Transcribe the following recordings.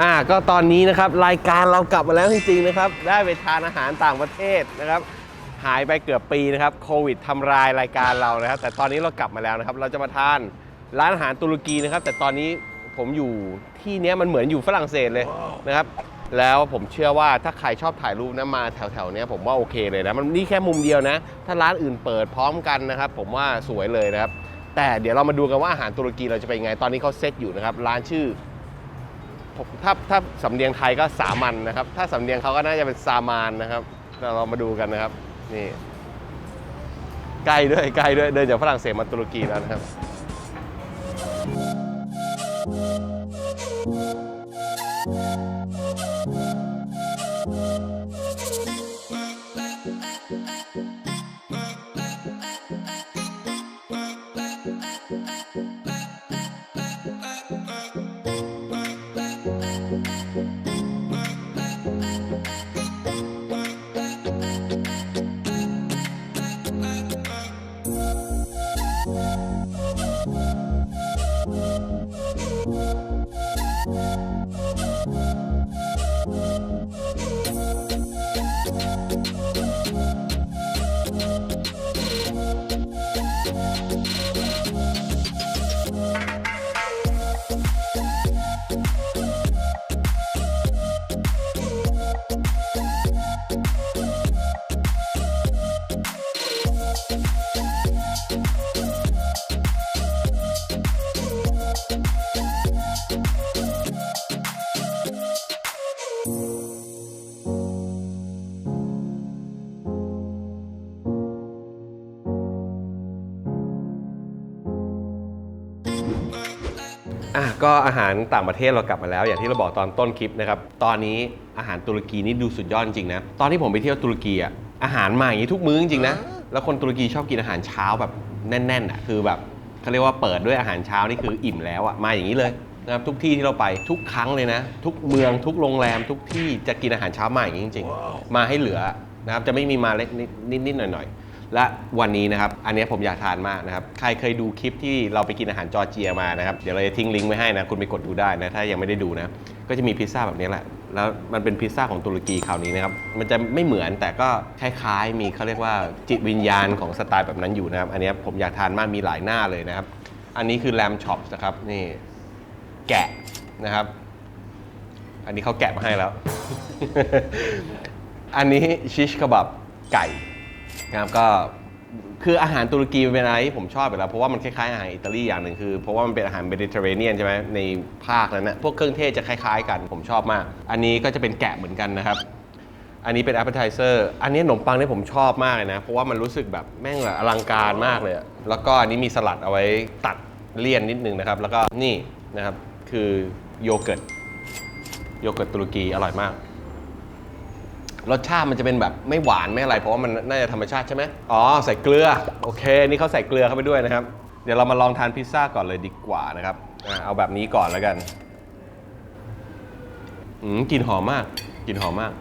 อ่าก็ตอนนี้นะครับรายการเรากลับมาแล้วจริงๆนะครับ ได้ไปทานอาหารต่างประเทศนะครับ หายไปเกือบปีนะครับโควิดทำลายรายการเรานะครับ แต่ตอนนี้เรากลับมาแล้วนะครับ เราจะมาทานร้านอาหารตุรกีนะครับ แต่ตอนนี้ผมอยู่ที่เนี้ยมันเหมือนอยู่ฝรั่งเศสเลยนะครับ แล้วผมเชื่อว่าถ้าใครชอบถ่ายรูปนะมาแถวๆเนี้ยผมว่าโอเคเลยนะมันนี่แค่มุมเดียวนะ ถ้าร้านอื่นเปิดพร้อมกันนะครับ ผมว่าสวยเลยนะครับ แต่เดี๋ยวเรามาดูกันว่าอาหารตุรกีเราจะเป็นยังไงตอนนี้เขาเซตอยู่นะครับร้านชื่อ ถ้าถ้าสำเนียงไทยก็สามัญนะครับ ถ้าสำเนียงเขาก็น่าจะเป็นซามานนะครับเราเรามาดูกันนะครับ นี่ใกล้ด้วยใกล้ด้วยเดินจากฝรั่งเศสมาตุรกีแล้วนะครับ ก็อาหารต่างประเทศเรากลับมาแล้ว อย่างที่เราบอกตอนต้นคลิปนะครับ ตอนนี้อาหารตุรกีนี่ดูสุดยอดจริงๆนะ ตอนที่ผมไปเที่ยวตุรกีอะ อาหารมาอย่างนี้ทุกมื้อจริงๆนะ แล้วคนตุรกีชอบกินอาหารเช้าแบบแน่นๆอะ คือแบบเขาเรียกว่าเปิดด้วยอาหารเช้านี่คืออิ่มแล้วอะ มาอย่างนี้เลยนะครับทุกที่ที่เราไปทุกครั้งเลยนะ ทุกเมืองทุกโรงแรมทุกที่จะกินอาหารเช้ามาอย่างนี้จริง ๆ มาให้เหลือนะครับจะไม่มีมาเล็กนิดๆหน่อยๆ และวันนี้นะครับ อันนี้ผมอยากทานมากนะครับ ใครเคยดูคลิปที่เราไปกินอาหารจอร์เจียมานะครับ เดี๋ยวเราจะทิ้งลิงก์ไว้ให้นะ คุณไปกดดูได้นะ ถ้ายังไม่ได้ดูนะ ก็จะมีพิซซ่าแบบนี้แหละ แล้วมันเป็นพิซซ่าของตุรกีคราวนี้นะครับ มันจะไม่เหมือนแต่ก็คล้ายๆ มีเขาเรียกว่าจิตวิญญาณของสไตล์แบบนั้นอยู่นะครับ อันนี้ผมอยากทานมาก มีหลายหน้าเลยนะครับ อันนี้คือแลมช็อปนะครับ นี่แกะนะครับ อันนี้เขาแกะมาให้แล้ว อันนี้ชิชกบับไก่ นะครับก็คืออาหารตุรกีเป็นอะไรที่ผมชอบอยู่แล้วเพราะว่ามันคล้ายๆอาหารอิตาลีอย่างหนึ่งคือเพราะว่ามันเป็นอาหารเมดิเตอร์เรเนียนใช่ไหมในภาคนั้นนะพวกเครื่องเทศจะคล้าย ๆ กันผมชอบมาก อันนี้ก็จะเป็นแกะเหมือนกันนะครับ อันนี้เป็น appetizer อันนี้ขนมปังเนี่ยผมชอบมากเลยนะ เพราะว่ามันรู้สึกแบบแม่งแบบอลังการมากเลยอะแล้วก็อันนี้มีสลัดเอาไว้ตัดเลี่ยนนิดนึงนะครับ แล้วก็นี่นะครับคือโยเกิร์ตโยเกิร์ตตุรกีอร่อยมาก รสชาติมันจะเป็นแบบไม่หวานไม่อะไร เพราะว่ามันน่าจะธรรมชาติใช่ไหมอ๋อใส่เกลือโอเค นี่เขาใส่เกลือเข้าไปด้วยนะครับ เดี๋ยวเรามาลองทานพิซซ่าก่อนเลยดีกว่านะครับอ่าเอาแบบนี้ก่อนแล้วกันอืมกลิ่นหอมมากกลิ่นหอมมาก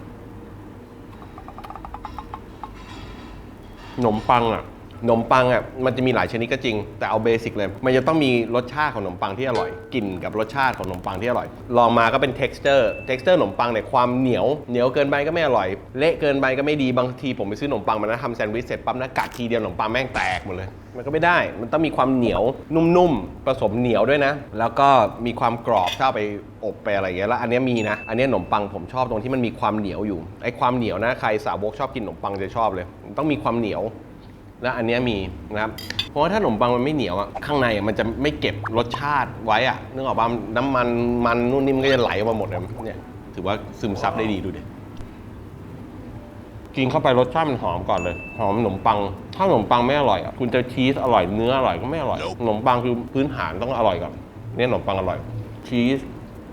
ขนมปังอะ นมปังอะมันจะมีหลายชนิดก็จริง แต่เอาเบสิกเลย มันจะต้องมีรสชาติของขนมปังที่อร่อยกลิ่นกับรสชาติของขนมปังที่อร่อย ลองมาก็เป็น texture texture ขนมปังเนี่ยความเหนียวเหนียวเกินไปก็ไม่อร่อย เละเกินไปก็ไม่ดีบางทีผมไปซื้อขนมปังมานะทำแซนด์วิชเสร็จปั๊บนะกัดทีเดียวขนมปังแม่งแตกหมดเลย มันก็ไม่ได้ มันต้องมีความเหนียวนุ่มๆผสมเหนียวด้วยนะ แล้วก็มีความกรอบถ้าเอาไปอบไปอะไรอย่างเงี้ยแล้วอันเนี้ยมีนะ อันเนี้ยขนมปังผมชอบตรงที่มันมีความเหนียวอยู่ไอ้ความเหนียวนะใครสาวกชอบกินขนมปังจะชอบเลย ต้องมีความเหนียว และอันเนี้ยมีนะครับ เพราะว่าถ้าขนมปังมันไม่เหนียวอะข้างในอะมันจะไม่เก็บรสชาติไว้อะนึกออกป่ะน้ำมันมันนู่นนี่มันก็จะไหลออกมาหมดเลยเนี่ยถือว่าซึมซับได้ดีดูดิกินเข้าไปรสชาติมันหอมก่อนเลย หอมขนมปัง ถ้าขนมปังไม่อร่อยอะคุณจะชีสอร่อยเนื้ออร่อยก็ไม่อร่อยขนมปังคือพื้นฐานต้องอร่อยก่อนเนี่ยขนมปังอร่อย ชีส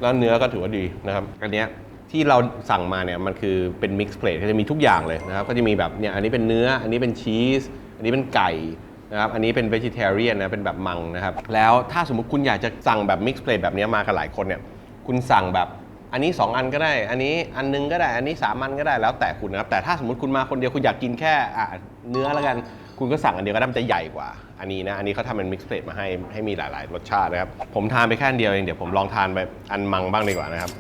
แล้วเนื้อก็ถือว่าดีนะครับอันเนี้ยที่เราสั่งมาเนี่ยมันคือเป็นมิกซ์เพลทก็จะมีทุกอย่างเลยนะครับก็จะมีแบบเนี่ยอันนี้เป็นเนื้ออันนี้เป็นชีส อันนี้เป็นไก่นะครับ อันนี้เป็น vegetarian นะ เป็นแบบมังนะครับ แล้วถ้าสมมติคุณอยากจะสั่งแบบ mixed plate แบบนี้มากันหลายคนเนี่ย คุณสั่งแบบอันนี้ 2 อันก็ได้ อันนี้อันนึงก็ได้ อันนี้ 3 อันก็ได้ แล้วแต่คุณนะครับ แต่ถ้าสมมติคุณมาคนเดียวคุณอยากกินแค่เนื้อแล้วกัน คุณก็สั่งอันเดียวก็ได้ มันจะใหญ่กว่า อันนี้นะ อันนี้เขาทำเป็น mixed plate มาให้ให้มีหลาย ๆ รสชาตินะครับ ผมทานไปแค่อันเดียวเอง เดี๋ยวผมลองทานไปอันมังบ้างดีกว่านะครับ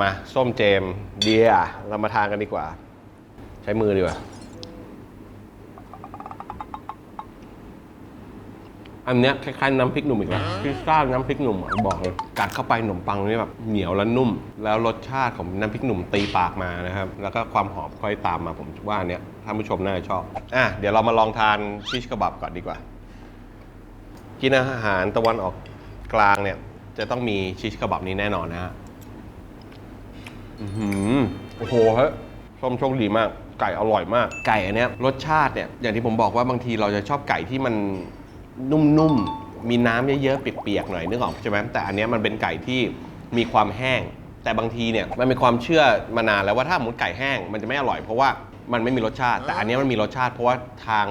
มาส้มเจมเดียเรามาทานกันดีกว่า ใช้มือดีกว่า อันเนี้ยคล้ายๆน้ำพริกหนุ่มอีกแล้วพิซซ่าน้ำพริกหนุ่มอะบอกเลยกัดเข้าไปขนมปังนี่แบบเหนียวและนุ่ม แล้วรสชาติของน้ำพริกหนุ่มตีปากมานะครับ แล้วก็ความหอมค่อยตามมาผมว่าอันเนี้ยท่านผู้ชมน่าจะชอบอะเดี๋ยวเรามาลองทานชิชกะบับก่อนดีกว่า กินอาหารตะวันออกกลางเนี่ย จะต้องมีชิชกะบับนี้แน่นอนนะฮะอือโอ้โหฮ้ยส้มโชคดีมาก ไก่อร่อยมาก ไก่อันเนี้ยรสชาติเนี่ยอย่างที่ผมบอกว่าบางทีเราจะชอบไก่ที่มัน นุ่มๆ มีน้ำเยอะๆ เปียกๆ หน่อยนึกออกใช่ไหมแต่อันเนี้ยมันเป็นไก่ที่มีความแห้ง แต่บางทีเนี่ยมันเป็นความเชื่อมานานแล้วว่าถ้าสมมติไก่แห้งมันจะไม่อร่อยเพราะว่ามันไม่มีรสชาติ แต่อันเนี้ยมันมีรสชาติเพราะว่าทาง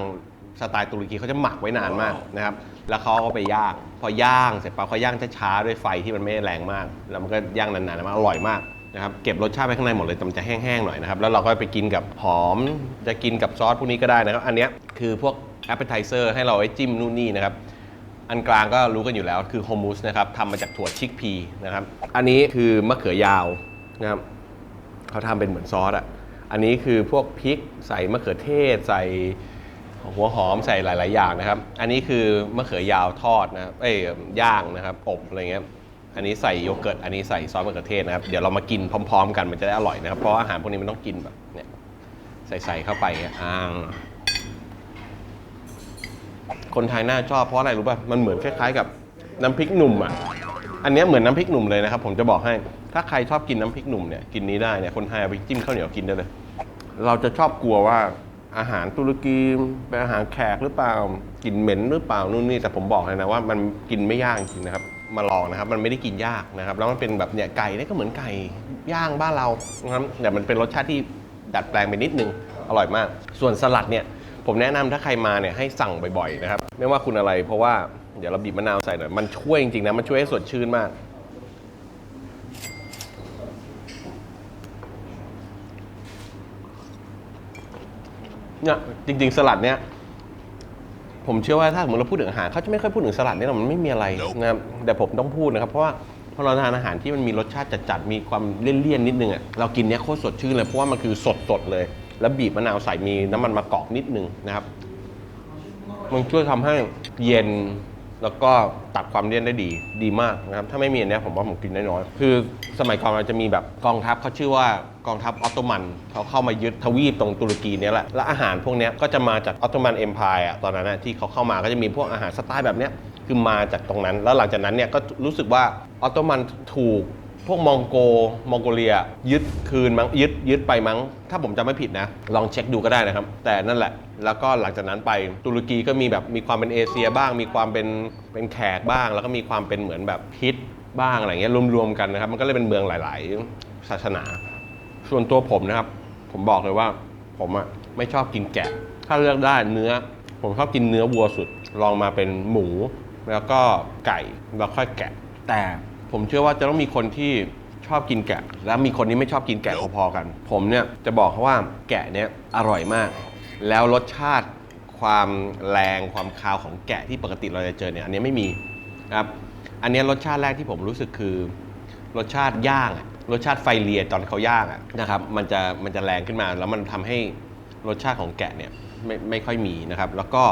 สไตล์ตุรกีเขาจะหมักไว้นานมากนะครับ แล้วเขาก็ไปย่าง พอย่างเสร็จปั๊บเขาย่างช้าๆด้วยไฟที่มันไม่แรงมาก แล้วมันก็ย่างนานๆแล้วมันอร่อยมากนะครับเก็บรสชาติไว้ข้างในหมดเลยแต่มันจะแห้งๆหน่อยนะครับแล้วเราก็ไปกินกับหอมจะกินกับซอสพวกนี้ก็ได้นะครับ อันเนี้ยคือพวก appetizer ให้เราไว้จิ้มนู่นนี่นะครับ อันกลางก็รู้กันอยู่แล้วคือโฮมูสนะครับทำมาจากถั่วชิกพีนะครับ อันนี้คือมะเขือยาวนะครับเขาทำเป็นเหมือนซอสอะ อันนี้คือพวกพริกใส่มะเขือเทศใส่หัวหอมใส่หลาย ๆ อย่างนะครับ อันนี้คือมะเขือยาวทอดนะเอ้ยย่างนะครับอบอะไรเงี้ย อันนี้ใส่โยเกิร์ต อันนี้ใส่ซอสมะเขือเทศนะครับ เดี๋ยวเรามากินพร้อม ๆ กันมันจะได้อร่อยนะครับ เพราะอาหารพวกนี้มันต้องกินแบบเนี่ยใส่ๆเข้าไปอ่าง คนไทยน่าชอบเพราะอะไรรู้ป่ะมันเหมือนคล้ายๆกับน้ำพริกหนุ่มอะอันนี้เหมือนน้ำพริกหนุ่มเลยนะครับ ผมจะบอกให้ถ้าใครชอบกินน้ำพริกหนุ่มเนี่ยกินนี้ได้เนี่ยคนไทยเอาไปจิ้มข้าวเหนียวกินได้เลย เราจะชอบกลัวว่าอาหารตุรกีเป็นอาหารแขกหรือเปล่ากลิ่นเหม็นหรือเปล่านู่นนี่แต่ผมบอกเลยนะว่ามันกินไม่ยากจริงนะครับมาลองนะครับ มันไม่ได้กินยากนะครับ แล้วมันเป็นแบบเนี่ยไก่เนี่ยก็เหมือนไก่ย่างบ้านเรานะครับแต่มันเป็นรสชาติที่ดัดแปลงไปนิดนึงอร่อยมาก ส่วนสลัดเนี่ย ผมแนะนำถ้าใครมาเนี่ยให้สั่งบ่อยๆนะครับ ไม่ว่าคุณอะไร เพราะว่าเดี๋ยวเราบีบมะนาวใส่หน่อย มันช่วยจริงๆนะ มันช่วยให้สดชื่นมาก เนี่ยจริง ๆ สลัดเนี่ยผมเชื่อว่าถ้าสมมติเราพูดถึงอาหารเขาจะไม่ค่อยพูดถึงสลัดเนี่ยหรอกมันไม่มีอะไรนะครับแต่ผมต้องพูดนะครับ เพราะว่าพอเราทานอาหารที่มันมีรสชาติจัดๆมีความเลี่ยนๆนิดนึงอะเรากินเนี้ยโคตรสดชื่นเลยเพราะว่ามันคือสดๆเลย แล้วบีบมะนาวใส่มีน้ำมันมะกอกนิดนึงนะครับ มันช่วยทำให้เย็นแล้วก็ตัดความเลี่ยนได้ดีดีมากนะครับ ถ้าไม่มีอันนี้ผมว่าผมกินได้น้อย คือสมัยก่อนเราจะมีแบบกองทัพเขาชื่อว่ากองทัพออตโตมันเขาเข้ามายึดทวีปตรงตุรกีเนี้ยแหละ และอาหารพวกนี้ก็จะมาจากออตโตมันเอ็มพายอะตอนนั้นอะที่เขาเข้ามาก็จะมีพวกอาหารสไตล์แบบเนี้ยคือมาจากตรงนั้น แล้วหลังจากนั้นเนี่ยก็รู้สึกว่าออตโตมันถูก พวกมองโกมองโกเลีย ยึดคืนมั้งยึดยึดไปมั้ง ถ้าผมจำไม่ผิดนะ ลองเช็คดูก็ได้นะครับ แต่นั่นแหละ แล้วก็หลังจากนั้นไปตุรกีก็มีแบบมีความเป็นเอเชียบ้าง มีความเป็นเป็นแขกบ้าง แล้วก็มีความเป็นเหมือนแบบฮิตบ้างอะไรเงี้ยรวมๆกันนะครับ มันก็เลยเป็นเมืองหลาย ๆ ศาสนา ส่วนตัวผมนะครับ ผมบอกเลยว่าผมอะไม่ชอบกินแกะ ถ้าเลือกได้เนื้อ ผมชอบกินเนื้อวัวสุด ลองมาเป็นหมู แล้วก็ไก่แล้วค่อยแกะ แต่ ผมเชื่อว่าจะต้องมีคนที่ชอบกินแกะ และมีคนที่ไม่ชอบกินแกะพอๆกัน ผมเนี่ยจะบอกเขาว่าแกะเนี่ยอร่อยมาก แล้วรสชาติความแรงความคาวของแกะที่ปกติเราจะเจอเนี่ยอันนี้ไม่มีนะครับอันนี้รสชาติแรกที่ผมรู้สึกคือ รสชาติย่างรสชาติไฟเลียตอนเขาย่างนะครับมันจะมันจะแรงขึ้นมา แล้วมันทำให้รสชาติของแกะเนี่ยไม่ไม่ค่อยมีนะครับ แล้วก็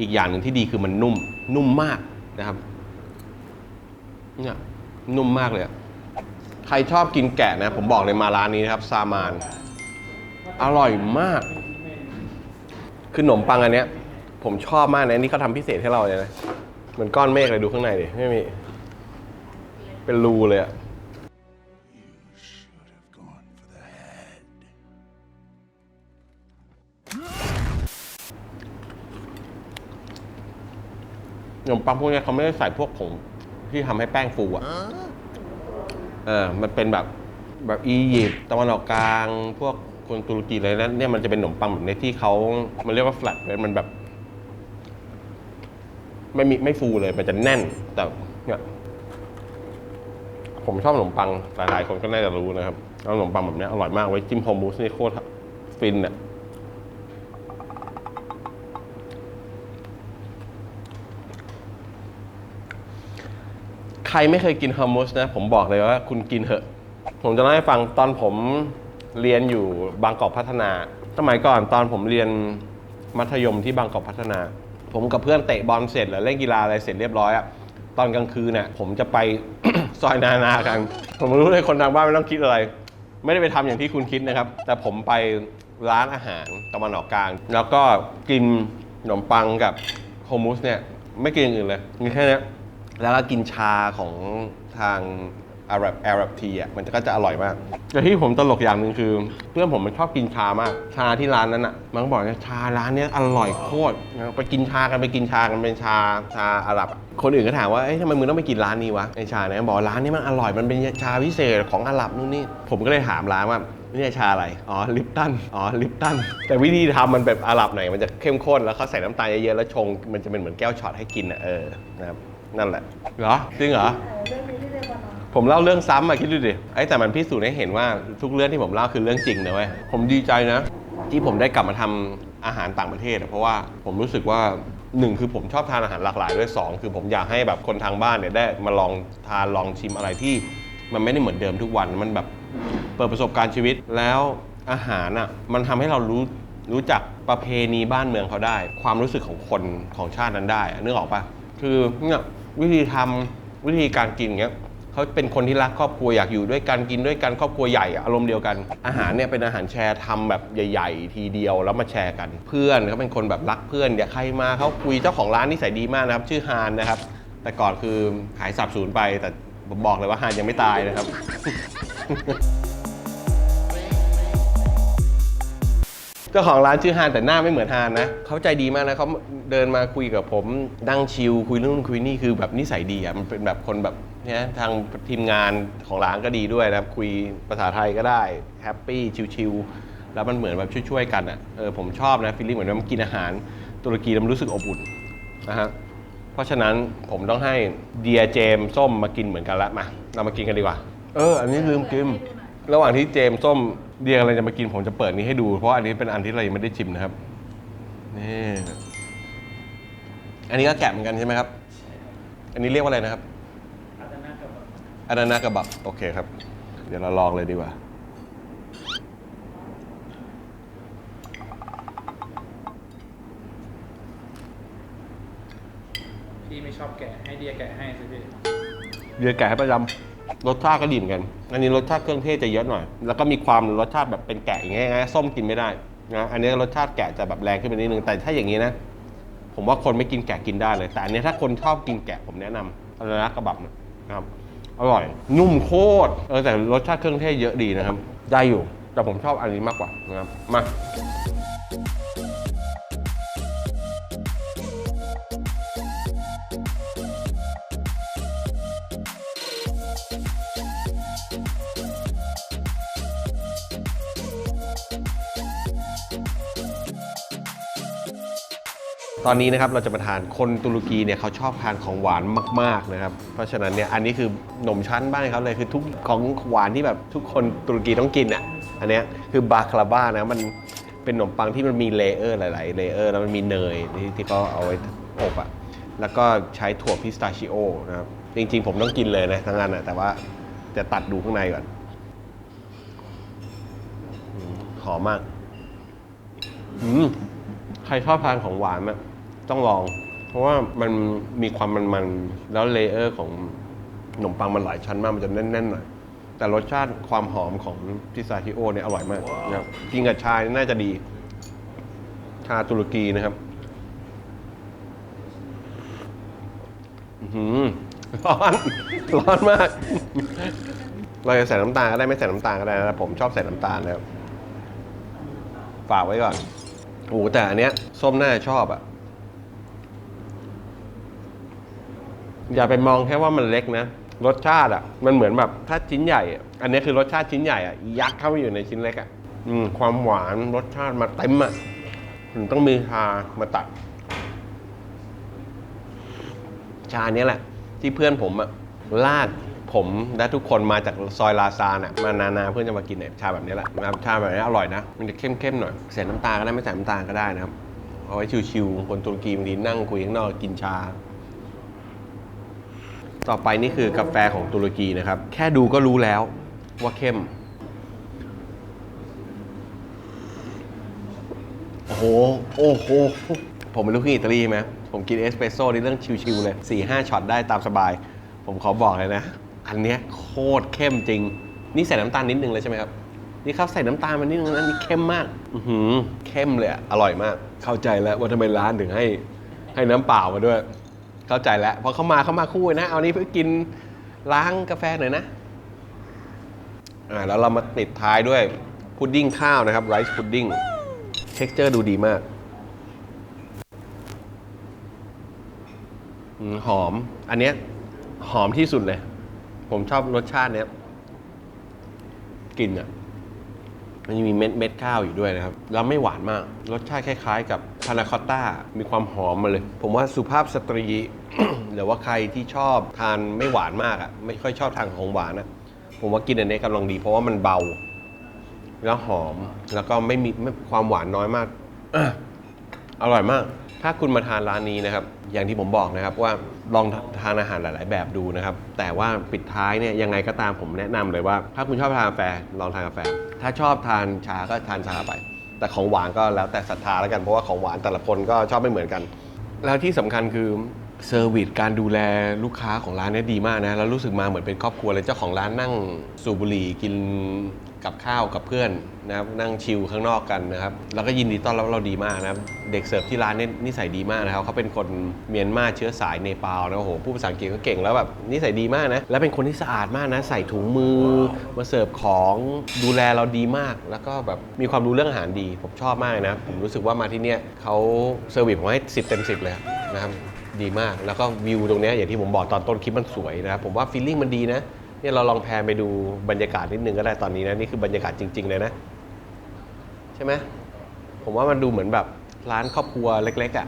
อีกอย่างหนึ่งที่ดีคือมันนุ่มนุ่มมากนะครับเนี่ย นุ่มมากเลยอะใครชอบกินแกะนะ ผมบอกเลยมาร้านนี้นะครับ ซามาน อร่อยมาก คือขนมปังอันเนี้ย ผมชอบมากนะนี่เขาทำพิเศษให้เราเลยนะเหมือนก้อนเมฆเลยดูข้างในดิไม่มี เป็นรูเลยอะ should have gone for the head. ขนมปังพวกเนี้ยเขาไม่ได้ใส่พวกผง ที่ทำให้แป้งฟูอะเออมันเป็นแบบแบบอียิปต์ตะวันออกกลาง พวกคนตุรกีอะไรนั้นเนี่ยมันจะเป็นขนมปังแบบนี้ที่เขามันเรียกว่า flat มันแบบ ไม่มีไม่ฟูเลยมันจะแน่น แต่เนี่ยผมชอบขนมปังหลายๆคนก็น่าจะรู้นะครับแล้วขนมปังแบบเนี้ยอร่อยมากไว้จิ้มโฮมมูสนี่โคตรฟินอะ ใครไม่เคยกินฮัมมูสนะ ผมบอกเลยว่าคุณกินเถอะ ผมจะเล่าให้ฟังตอนผมเรียนอยู่บางกอกพัฒนา สมัยก่อนตอนผมเรียนมัธยมที่บางกอกพัฒนา ผมกับเพื่อนเตะบอลเสร็จหรือเล่นกีฬาอะไรเสร็จเรียบร้อยอะตอนกลางคืนเนี่ยผมจะไป ซอยนานากัน ผมรู้เลยคนทางบ้านไม่ต้องคิดอะไร ไม่ได้ไปทำอย่างที่คุณคิดนะครับ แต่ผมไปร้านอาหารตะวันออกกลาง แล้วก็กินขนมปังกับโฮมุสเนี่ย ไม่กินอย่างอื่นเลยมีแค่นี้ แล้วก็กินชาของทางอาหรับอาหรับทีอะมันก็จะอร่อยมาก แต่ที่ผมตลกอย่างหนึ่งคือ เพื่อนผมมันชอบกินชามาก ชาที่ร้านนั้นอะ มันก็บอกว่าชาร้านเนี้ยอร่อยโคตรไปกินชากันไปกินชากันเป็นชาชาอาหรับ คนอื่นก็ถามว่าเอ้ยทำไมมึงต้องไปกินร้านนี้วะไอชาเนี่ยบอกร้านนี้มันอร่อยมันเป็นชาพิเศษของอาหรับนู่นนี่ผมก็เลยถามร้านว่านี่ชาอะไร อ๋อ ลิปตัน อ๋อ ลิปตัน แต่วิธีทำมันแบบอาหรับหน่อย มันจะเข้มข้น แล้วเขาใส่น้ำตาลเยอะๆ แล้วชง มันจะเป็นเหมือนแก้วช็อตให้กินอะ เออ นะครับ นั่นแหละเหรอจริงเหรอเรื่องนี้ที่เรียกว่าน้องผมเล่าเรื่องซ้ำมาคิดดูดิไอ้แต่มันพิสูจน์ให้เห็นว่าทุกเรื่องที่ผมเล่าคือเรื่องจริงนะเว้ยผมดีใจนะ ที่ผมได้กลับมาทำอาหารต่างประเทศอะเพราะว่าผมรู้สึกว่าหนึ่งคือผมชอบทานอาหารหลากหลายด้วยสองคือผมอยากให้แบบคนทางบ้านเนี่ยได้มาลองทานลองชิมอะไรที่ มันไม่ได้เหมือนเดิมทุกวันมันแบบเปิดประสบการณ์ชีวิตแล้วอาหารอะมันทำให้เรารู้รู้จักประเพณีบ้านเมืองเขาได้ ความรู้สึกของคนของชาตินั้นได้อะนึกออกปะคือเนี่ย วิธีทำวิธีการกินอย่างเงี้ยเขาเป็นคนที่รักครอบครัวอยากอยู่ด้วยกันกินด้วยกันครอบครัวใหญ่อารมณ์เดียวกัน อาหารเนี่ยเป็นอาหารแชร์ทำแบบใหญ่ ๆ ทีเดียวแล้วมาแชร์กัน เพื่อนเขาเป็นคนแบบรักเพื่อนอยากใครมาเขาคุยเจ้าของร้านนิสัยดีมากนะครับ ชื่อฮานนะครับ แต่ก่อนคือหายสับสูญไปแต่ผมบอกเลยว่าฮานยังไม่ตายนะครับ เจ้าของร้านชื่อฮานแต่หน้าไม่เหมือนฮานนะเขาใจดีมากนะเขาเดินมาคุยกับผมนั่งชิลคุยเรื่องนู่นคุยนี่คือแบบนิสัยดีอะมันเป็นแบบคนแบบเนี่ยทางทีมงานของร้านก็ดีด้วยนะคุยภาษาไทยก็ได้แฮปปี้ชิลๆแล้วมันเหมือนแบบช่วยๆกันอะเออผมชอบนะฟีลลิ่งเหมือนว่ามันกินอาหารตุรกีแล้วมันรู้สึกอบอุ่นนะฮะเพราะฉะนั้นผมต้องให้เดียเจมส้มมากินเหมือนกันละมาเรามากินกันดีกว่า เออ อันนี้ลืมกิน ระหว่างที่เจมส์ส้มเดียกำลังจะมากินผมจะเปิดนี้ให้ดู เพราะอันนี้เป็นอันที่เรายังไม่ได้ชิมนะครับนี่อันนี้ก็แกะเหมือนกันใช่ไหมครับ อันนี้เรียกว่าอะไรนะครับอาดานากระบับโอเคครับ เดี๋ยวเราลองเลยดีกว่า พี่ไม่ชอบแกะให้เดียแกะให้สิพี่ เดือแกะให้ประจำ รสชาติก็ดีเหมือนกัน อันนี้รสชาติเครื่องเทศจะเยอะหน่อย แล้วก็มีความรสชาติแบบเป็นแกะอย่างเงี้ยส้มกินไม่ได้นะอันนี้รสชาติแกะจะแบบแรงขึ้นไปนิดนึง แต่ถ้าอย่างนี้นะ ผมว่าคนไม่กินแกะกินได้เลย แต่อันนี้ถ้าคนชอบกินแกะผมแนะนำอะไรนะกระบับนะครับ อร่อย นุ่มโคตร เออแต่รสชาติเครื่องเทศเยอะดีนะครับ ได้อยู่ แต่ผมชอบอันนี้มากกว่านะครับ มา ตอนนี้นะครับเราจะมาทานคนตุรกีเนี่ยเขาชอบทานของหวานมากๆนะครับ เพราะฉะนั้นเนี่ยอันนี้คือขนมชั้นบ้านเขาเลยคือทุกของหวานที่แบบทุกคนตุรกีต้องกินอะอันเนี้ยคือบาคลาบ้านะมันเป็นขนมปังที่มันมีเลเยอร์หลาย ๆ เลเยอร์แล้วมันมีเนยที่ที่เขาเอาไว้อบอะแล้วก็ใช้ถั่วพิสตาชิโอนะครับจริง ๆ ผมต้องกินเลยนะทั้งนั้นอะแต่ว่าจะตัดดูข้างในก่อนหอมมาก อืม ใครชอบทานของหวานอะ ต้องลอง เพราะว่ามันมีความมันๆ แล้วเลเยอร์ของขนมปังมันหลายชั้นมากมันจะแน่นๆหน่อยแต่รสชาติความหอมของพิซซาชิโอเนี่ยอร่อยมากนะครับกินกับชานี่น่าจะดี ชาตุรกีนะครับอื้อหือร้อน ร้อนมาก เราจะใส่น้ำตาลก็ได้ไม่ใส่น้ำตาลก็ได้นะผมชอบใส่น้ำตาลนะครับฝากไว้ก่อนโอ้โหแต่อันเนี้ย ส้มน่าจะชอบอะ อย่าไปมองแค่ว่ามันเล็กนะ รสชาติอะ มันเหมือนแบบถ้าชิ้นใหญ่อะอันนี้คือรสชาติชิ้นใหญ่อะยัดเข้าไปอยู่ในชิ้นเล็กอะอืมความหวานรสชาติมาเต็มอะมันต้องมีชามาตัด ชาเนี้ยแหละ ที่เพื่อนผมอะลากผมและทุกคนมาจากซอยลาซานอะมานานาเพื่อนจะมากินเนี่ยชาแบบนี้แหละนะครับชาแบบนี้อร่อยนะ มันจะเข้มๆหน่อยใส่น้ำตาลก็ได้ไม่ใส่น้ำตาลก็ได้นะครับเอาไว้ชิวๆคนตุรกีบางทีนั่งคุยข้างนอกกินชา ต่อไปนี่คือกาแฟของตุรกีนะครับ แค่ดูก็รู้แล้วว่าเข้ม โอ้โห โอ้โห ผมเป็นลูกครึ่งอิตาลีใช่ไหมผมกินเอสเปรสโซ่นี่เรื่องชิวๆเลย 4 5ช็อตได้ตามสบาย ผมขอบอกเลยนะ อันเนี้ยโคตรเข้มจริง นี่ใส่น้ำตาลนิดนึงเลยใช่ไหมครับนี่ครับใส่น้ำตาลมานิดนึงนะนี่เข้มมาก อือหือเข้มเลยอะอร่อยมาก เข้าใจแล้วว่าทำไมร้านถึงให้ให้น้ำเปล่ามาด้วย เข้าใจแล้วพอเขามาเขามาคู่นะ เอานี้เพื่อกินล้างกาแฟหน่อยนะอ่าแล้วเรามาติดท้ายด้วยพุดดิ้งข้าวนะครับไรซ์พุดดิ้งเท็กเจอร์ดูดีมากหอม อันเนี้ยหอมที่สุดเลย ผมชอบรสชาติเนี้ยกลิ่นอะ มันยังมีเม็ดเม็ดข้าวอยู่ด้วยนะครับ แล้วไม่หวานมาก รสชาติคล้าย ๆ กับพานาคอตต้า มีความหอมมาเลย ผมว่าสุภาพสตรี หรือว่าใครที่ชอบทานไม่หวานมากอะ ไม่ค่อยชอบทานของหวานอะ ผมว่ากินอันนี้กำลังดี เพราะว่ามันเบา แล้วหอมแล้วก็ไม่มีไม่ความหวานน้อยมากอะอร่อยมาก ถ้าคุณมาทานร้านนี้นะครับ อย่างที่ผมบอกนะครับว่าลองทานอาหารหลาย ๆ แบบดูนะครับ แต่ว่าปิดท้ายเนี่ยยังไงก็ตามผมแนะนำเลยว่า ถ้าคุณชอบทานกาแฟลองทานกาแฟ ถ้าชอบทานชาก็ทานชาไป แต่ของหวานก็แล้วแต่ศรัทธาแล้วกันเพราะว่าของหวานแต่ละคนก็ชอบไม่เหมือนกัน แล้วที่สำคัญคือ เซอร์วิสการดูแลลูกค้าของร้านเนี้ดีมากนะแล้วรู้สึกมาเหมือนเป็นครอบครัวเลยเจ้าของร้านนั่งสูบบุหรี่กินกับข้าวกับเพื่อนนะครับนั่งชิลข้างนอกกันนะครับแล้วก็ยินดีต้อนรับเราดีมากนะครับเด็กเสิร์ฟที่ร้านเนี่ยนิสัยดีมากนะครับเขาเป็นคนเมียนมาเชื้อสายเนปาลนะโอ้โหพูดภาษาอังกฤษก็เก่งแล้วแบบนิสัยดีมากนะแล้วเป็นคนที่สะอาดมากนะใส่ถุงมือ มาเสิร์ฟของดูแลเราดีมาก แล้วก็แบบมีความรู้เรื่องอาหารดี ผมชอบมากนะผมรู้สึกว่ามาที่เนี่ยเขาเซอร์วิสผมให้10เต็ม10เลยนะครับ ดีมาก แล้วก็วิวตรงนี้อย่างที่ผมบอกตอนต้นคลิปมันสวยนะครับผมว่าฟีลลิ่งมันดีนะเนี่ยเราลองแพนไปดูบรรยากาศนิดนึงก็ได้ตอนนี้นะนี่คือบรรยากาศจริง ๆ เลยนะ ใช่ไหมผมว่ามันดูเหมือนแบบร้านครอบครัวเล็ก ๆอะ่ะ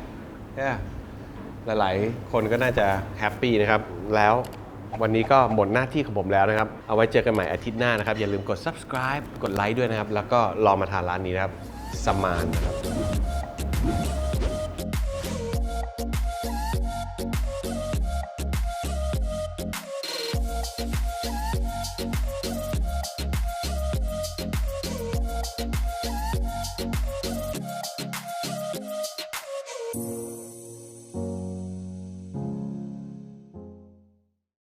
ใช่ปะหลายๆ คนก็น่าจะแฮปปี้นะครับ แล้ววันนี้ก็หมดหน้าที่ของผมแล้วนะครับ เอาไว้เจอกันใหม่อาทิตย์หน้านะครับ อย่าลืมกด subscribe กดไลค์ด้วยนะครับ แล้วก็ลองมาทานร้านนี้นะครับ สมานนะครับ